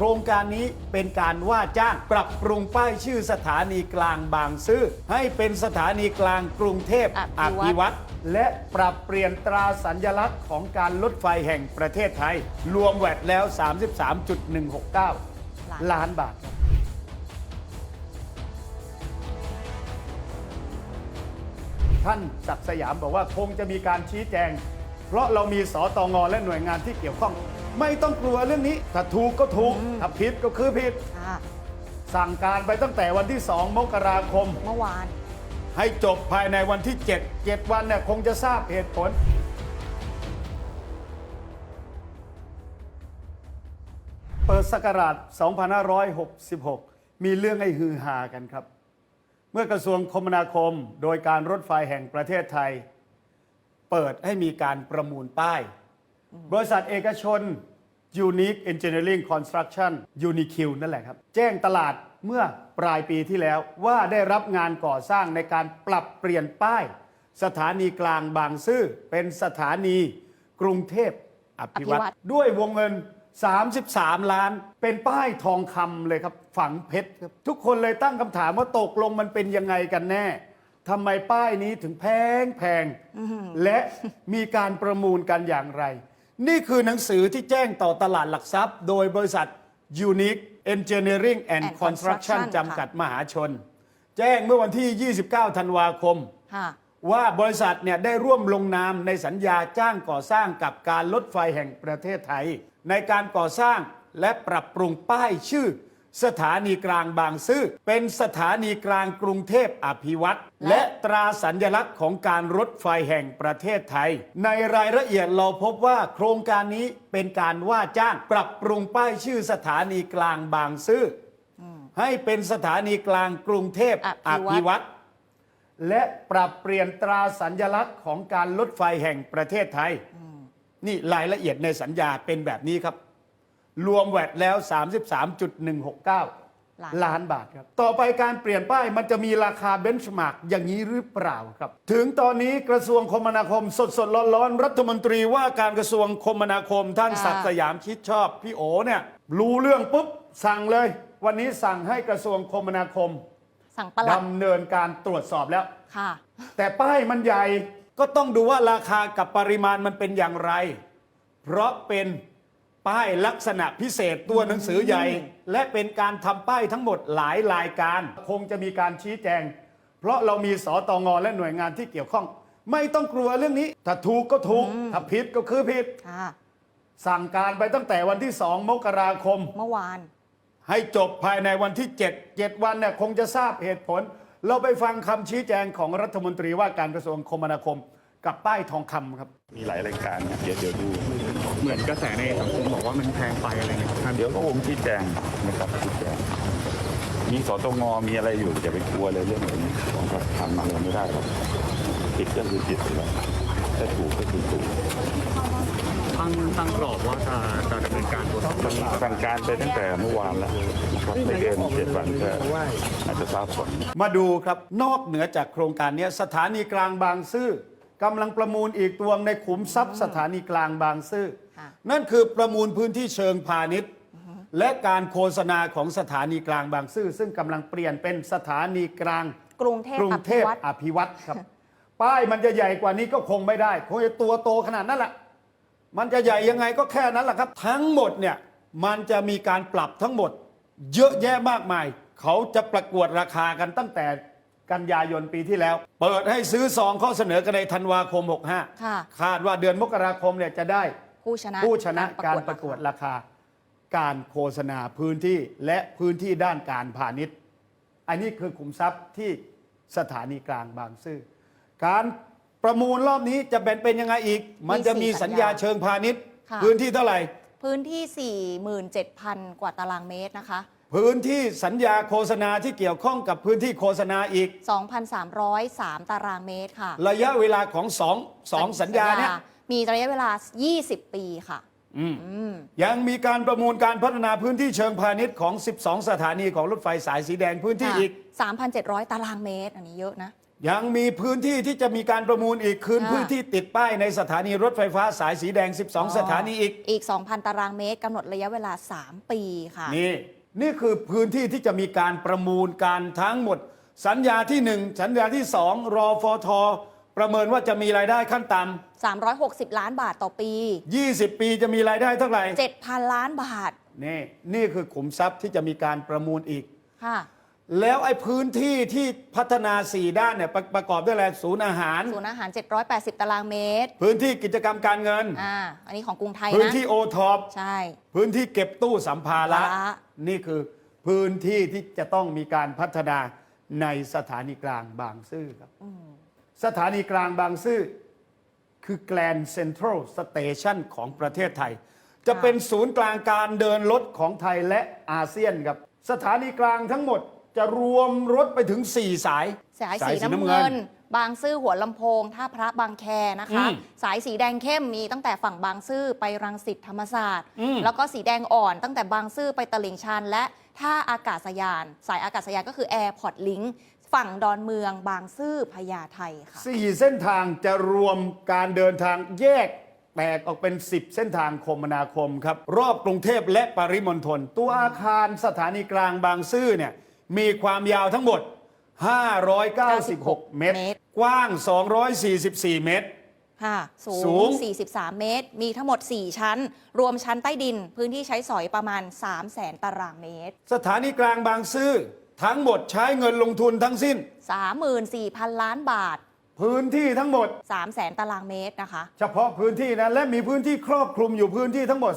โครงการนี้เป็นการว่าจ้างปรับปรุงป้ายชื่อสถานีกลางบางซื่อให้เป็นสถานีกลางกรุงเทพอภิวัตรภิวัตรและปรับเปลี่ยนตราสัญลักษณ์ของการรถไฟแห่งประเทศไทย รวมแวดแล้ว 33.169 ล้านบาทท่านศักดิ์สยามบอกว่าคงจะมีการชี้แจง เพราะเรามีสตงและหน่วยงานที่เกี่ยวข้อง ไม่ต้องกลัวเรื่องนี้ ถ้าถูกก็ถูก ถ้าผิดก็คือผิดค่ะสั่งการไปตั้งแต่วันที่ 2 มกราคม เมื่อวาน ให้จบภายในวันที่ 7 7 วันเนี่ยคงจะทราบเหตุผล เปิดศักราช 2566 มีเรื่องให้ฮือฮากันครับ เมื่อกระทรวงคมนาคมโดยการรถไฟแห่งประเทศไทย เปิดให้มีการประมูลป้าย บริษัทเอกชน Unique Engineering Construction UNIQ นั่นแหละครับ แจ้งตลาดเมื่อปลายปีที่แล้วว่าได้รับงานก่อสร้างในการปรับเปลี่ยนป้าย สถานีกลางบางซื่อเป็นสถานีกรุงเทพอภิวัตอภิวัรตรด้วยวงเงิน 33 ล้าน เป็นป้ายทองคำเลยครับ ฝังเพชรครับ ทุกคนเลยตั้งคำถามว่าตกลงมันเป็นยังไงกันแน่ทำไมป้ายนี้ถึงแพงแพงและมีการประมูลกันอย่างไร นี่คือหนังสือที่แจ้งต่อตลาดหลักทรัพย์ โดยบริษัท Unique Engineering and and Construction Construction จำกัดมหาชน แจ้งเมื่อวันที่ 29 ธันวาคม ค่ะ ว่าบริษัทเนี่ยได้ร่วมลงนามในสัญญาจ้างก่อสร้างกับการรถไฟแห่งประเทศไทย ในการก่อสร้างและปรับปรุงป้ายชื่อ สถานีกลางบางซื่อเป็นสถานีกลางกรุงเทพอภิวัตรและและตราสัญลักษณ์ของการรถไฟแห่งประเทศไทย ในรายละเอียดเราพบว่าโครงการนี้เป็นการว่าจ้างปรับปรุงป้ายชื่อสถานีกลางบางซื่ออให้เป็นสถานีกลางกรุงเทพออภิวัตรภิวัตรและปรับเปลี่ยนตราสัญลักษณ์ของการรถไฟแห่งประเทศไทยนี่รายละเอียดในสัญญาเป็นแบบนี้ครับ รวมแวดแล้ว 33.169 ล้านบาทครับ ต่อไปการเปลี่ยนป้ายมันจะมีราคาเบนช์มาร์กอย่างนี้หรือเปล่าครับ ถึงตอนนี้กระทรวงคมนาคมสดสดๆร้อนๆ รัฐมนตรีว่าการกระทรวงคมนาคมท่านค่ะศักดิ์สยามชิดชอบ พี่โอเนี่ยรู้เรื่องปุ๊บ สั่งเลย วันนี้สั่งให้กระทรวงคมนาคมสั่งประหลัดดำเนินการตรวจสอบแล้วค่ะ แต่ป้ายมันใหญ่ก็ต้องดูว่าราคากับปริมาณมันเป็นอย่างไร เพราะเป็น ป้ายลักษณะพิเศษตัวหนังสือใหญ่ และเป็นการทำป้ายทั้งหมดหลายรายการ คงจะมีการชี้แจง เพราะเรามีสตงและหน่วยงานที่เกี่ยวข้อง ไม่ต้องกลัวเรื่องนี้ ถ้าถูกก็ถูก ถ้าผิดก็คือผิด ค่ะสั่งการไปตั้งแต่วันที่ 2 มกราคม เมื่อวาน ให้จบภายในวันที่ 7 7 วันเนี่ยคงจะทราบเหตุผล เราไปฟังคำชี้แจงของรัฐมนตรีว่าการกระทรวงคมนาคม กับป้ายทองคำครับ มีหลายรายการนะเดี๋ยวเดี๋ยวดูเหมือนกระแสในสังคมบอกว่ามันแพงไปอะไรเงี้ยท่านเดี๋ยวก็คงชี้แจงนะครับชี้แจงมีสตงมีอะไรอยู่อย่าไปกลัวเลยเรื่องแบบนี้ผมก็ทำอะไรไม่ได้หรอกผิดก็คือผิดไปแล้วถ้าถูกก็คือถูกตั้งตั้งกรอบว่าจะจะดำเนินการตรวจสอบเรื่องนี้สั่งการไปตั้งแต่เมื่อวานแล้วนะครับไม่เกินเจ็ดวันก็อาจจะทราบผลมาดูครับนอกเหนือจากโครงการเนี้ยสถานีกลางบางซื่อ กำลังประมูลอีกตัวในขุมทรัพย์สถานีกลางบางซื่อ ค่ะ นั่นคือประมูลพื้นที่เชิงพาณิชย์ และการโฆษณาของสถานีกลางบางซื่อ ซึ่งกำลังเปลี่ยนเป็นสถานีกลาง กรุงเทพกรุงอเทภิพวัตร อภิวัตรครับ ป้ายมันจะใหญ่กว่านี้ก็คงไม่ได้คงจะตัวโตขนาดนั้นแหละ มันจะใหญ่ยังไงก็แค่นั้นแหละครับ ทั้งหมดเนี่ยมันจะมีการปรับทั้งหมด เยอะแยะมากมาย เขาจะประกวดราคากันตั้งแต่ กันยายนปีที่แล้ว เปิดให้ซื้อซองข้อเสนอกันในธันวาคมค่ะ65คาดว่าเดือนมกราคมเนี่ยจะได้ผู้ชนะผู้ชนะการประกวดราคา การโฆษณาพื้นที่และพื้นที่ด้านการพาณิชย์ อันนี้คือขุมทรัพย์ที่สถานีกลางบางซื่อการประมูลรอบนี้จะเป็นเป็นยังไงอีก มันจะมีสัญญาเชิงพาณิชย์ ค่ะ พื้นที่เท่าไหร่ พื้นที่ 47,000 กว่าตารางเมตรนะคะ พื้นที่สัญญาโฆษณาที่เกี่ยวข้องกับพื้นที่โฆษณาอีก 2,303 ตารางเมตรค่ะระยะเวลาของสองสองสัญญาเนี่ยมีระยะเวลา 20 ปีค่ะอืมอืมยังมีการประมูลการพัฒนาพื้นที่เชิงพาณิชย์ของ 12 สถานีของรถไฟสายสีแดงพื้นที่ค่ะอีก 3,700 ตารางเมตร อันนี้เยอะนะ ยังมีพื้นที่ที่จะมีการประมูลอีกคืนค่ะพื้นที่ติดป้ายในสถานีรถไฟฟ้าสายสีแดง 12 สถานีอีก อีก 2,000 ตารางเมตรกำหนดระยะเวลา 3 ปีค่ะ นี่ นี่คือพื้นที่ที่จะมีการประมูลการทั้งหมด สัญญาที่ 1 สัญญาที่ 2 รอฟทประเมินว่าจะมีรายได้ขั้นต่360 ล้านบาทต่อปีำ20 ปีจะมีรายได้เท่าไหร่7,000 ล้านบาท นี่นี่คือขุมทรัพย์ที่จะมีการประมูลอีกค่ะ แล้วไอ้พื้นที่ที่พัฒนา 4 ด้านเนี่ยประประกอบด้วยอะไรศูนย์อาหาร ศูนย์อาหาร 780 ตารางเมตร พื้นที่กิจกรรมการเงิน อ่า อันนี้ของกรุงไทยพื้นนะที่โอท็อปใช่ พื้นที่เก็บตู้สัมภาระ สัมภาระ นี่คือพื้นที่ที่จะต้องมีการพัฒนาในสถานีกลางบางซื่อครับสถานีกลางบางซื่อคือแกลนเซ็นทรัลสเตชันของประเทศไทย จะเป็นศูนย์กลางการเดินรถของไทยและอาเซียนครับ สถานีกลางทั้งหมด จะรวมรถไปถึง 4 สาย สายสีน้ำเงิน บางซื่อหัวลำโพง ท่าพระบางแคนะคะ อืมสายสีแดงเข้มมีตั้งแต่ฝั่งบางซื่อไปรังสิตธรรมศาสตร์ อืม แล้วก็สีแดงอ่อนตั้งแต่บางซื่อไปตลิ่งชันและท่าอากาศยาน สายอากาศยานก็คือ Airport Link ฝั่งดอนเมืองบางซื่อพญาไทค่ะ สี่เส้นทางจะรวมการเดินทางแยกแตกออกเป็น 10 เส้นทางคมนาคมครับ รอบกรุงเทพและปริมณฑลตัวอาคารสถานีกลางบางซื่อเนี่ย มีความยาวทั้งหมด 596 เมตร เมตร กว้าง 244 เมตร ค่ะสูสูง ง 43 เมตร มีทั้งหมด 4 ชั้น รวมชั้นใต้ดิน พื้นที่ใช้สอยประมาณ 3 0 0แสนตารางเมตร สถานีกลางบางซื่อทั้งหมดใช้เงินลงทุนทั้งสิ้น 34,000 ล้านบาท พื้นที่ทั้งหมด 3 0 0แสนตารางเมตรนะคะ เฉพาะพื้นที่นะและมีพื้นที่ครอบคลุมอยู่พื้นที่ทั้งหมด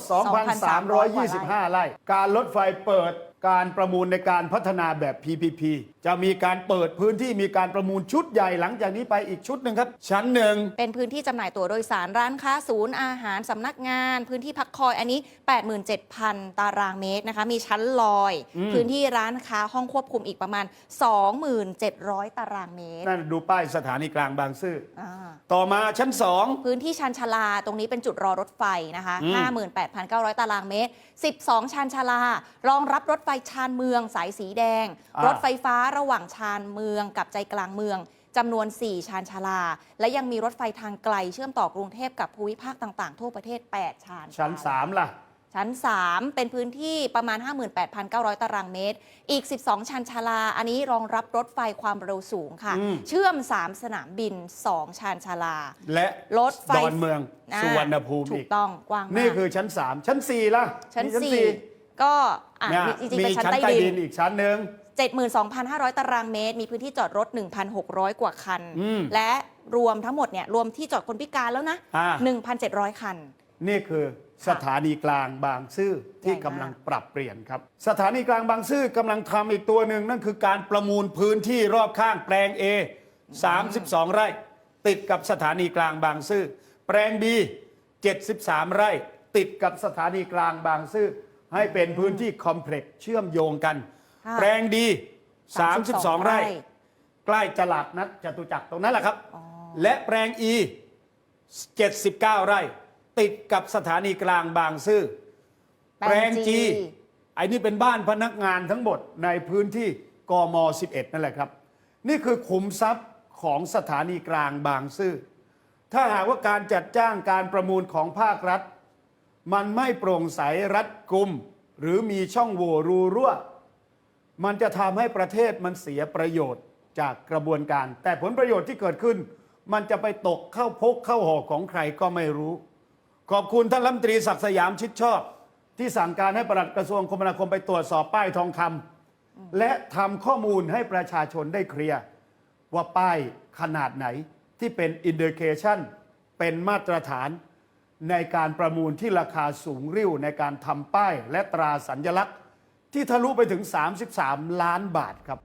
2,325 ไร่ การรถไฟเปิด การประมูลในการพัฒนาแบบ PPP จะมีการเปิดพื้นที่มีการประมูลชุดใหญ่หลังจากนี้ไปอีกชุดหนึ่งครับ ชั้นหนึ่งเป็นพื้นที่จำหน่ายตั๋วโดยสารร้านค้าศูนย์อาหารสำนักงาน พื้นที่พักคอยอันนี้ 87,000 ตารางเมตรนะคะ มีชั้นลอย พื้นที่ร้านค้าห้องควบคุมอีกประมาณ 27,000 ตารางเมตรนั่นดูป้ายสถานีกลางบางซื่ออ่าต่อมาชั้นสองพื้นที่ชานชาลาตรงนี้เป็นจุดรอรถไฟนะคะอืม58,900 ตารางเมตร 12 ชานชาลารองรับรถไฟชานเมืองสายสีแดงอ่ารถไฟฟ้าระหว่างชานเมืองกับใจกลางเมืองจำนวน 4 ชานชาลา และยังมีรถไฟทางไกลเชื่อมต่อกรุงเทพกับภูมิภาคต่างๆ ทั่วประเทศ 8 ชานชั้นชลสามล่ะ ชั้น 3 เป็นพื้นที่ประมาณ 58,900 ตารางเมตร อีก 12ชานชาลา อันนี้รองรับรถไฟความเร็วสูงค่ะ อืม เชื่อม 3 สนามบิน 2 ชานชาลา และรถไฟดอนเมืองอ่าสุวรรณภูมิถูอีกกต้องกว้างมาก นี่คือชั้น 3 ชั้น 4 ล่ะชั้นมี4ก็อะเนี่ยมีจริงๆมีเป็นชั้นชั้นใต้ใต้ดิดินนอีกชั้นหนึ่ง 72,500 ตารางเมตร มีพื้นที่จอดรถ 1,600 กว่าคัน อืม และรวมทั้งหมดเนี่ยรวมที่จอดคนพิการแล้วนะ อ่า 1,700 คัน นี่คือสถานีกลางบางซื่อที่ใหญ่มากกำลังปรับเปลี่ยนครับ สถานีกลางบางซื่อกำลังทำอีกตัวหนึ่งนั่นคือการประมูลพื้นที่รอบข้างแปลง A 32 ไร่ ติดกับสถานีกลางบางซื่อแปลง B 73 ไร่ ติดกับสถานีกลางบางซื่อให้เป็นพื้นที่คอมเพล็กซ์เชื่อมโยงกัน ค่ะแปลงดี 32 ไร่ ใกล้ตลาดนัดจตุจักรตรงนั้นแหละครับ อ๋อ และแปลง E 79 ไร่ ติดกับสถานีกลางบางซื่อ แปลง G ไอ้นี่เป็นบ้านพนักงานทั้งหมดในพื้นที่กม 11 นั่นแหละครับ นี่คือขุมทรัพย์ของสถานีกลางบางซื่อ ถ้าหากว่าการจัดจ้างการประมูลของภาครัฐ มันไม่โปร่งใสรัดกุม หรือมีช่องโหว่รูรั่ว มันจะทำให้ประเทศมันเสียประโยชน์จากกระบวนการ แต่ผลประโยชน์ที่เกิดขึ้น มันจะไปตกเข้าพกเข้าหอกของใครก็ไม่รู้ ขอบคุณท่านรัฐมนตรีศักดิ์สยามชิดชอบ ที่สั่งการให้ปลัดกระทรวงคมนาคมไปตรวจสอบป้ายทองคำและทำข้อมูลให้ประชาชนได้เคลียร์ว่าป้ายขนาดไหนที่เป็นอินดิเคชันเป็นมาตรฐานในการประมูลที่ราคาสูงริ่วในการทำป้ายและตราสัญลักษณ์ ที่ทะลุไปถึง 33 ล้านบาทครับ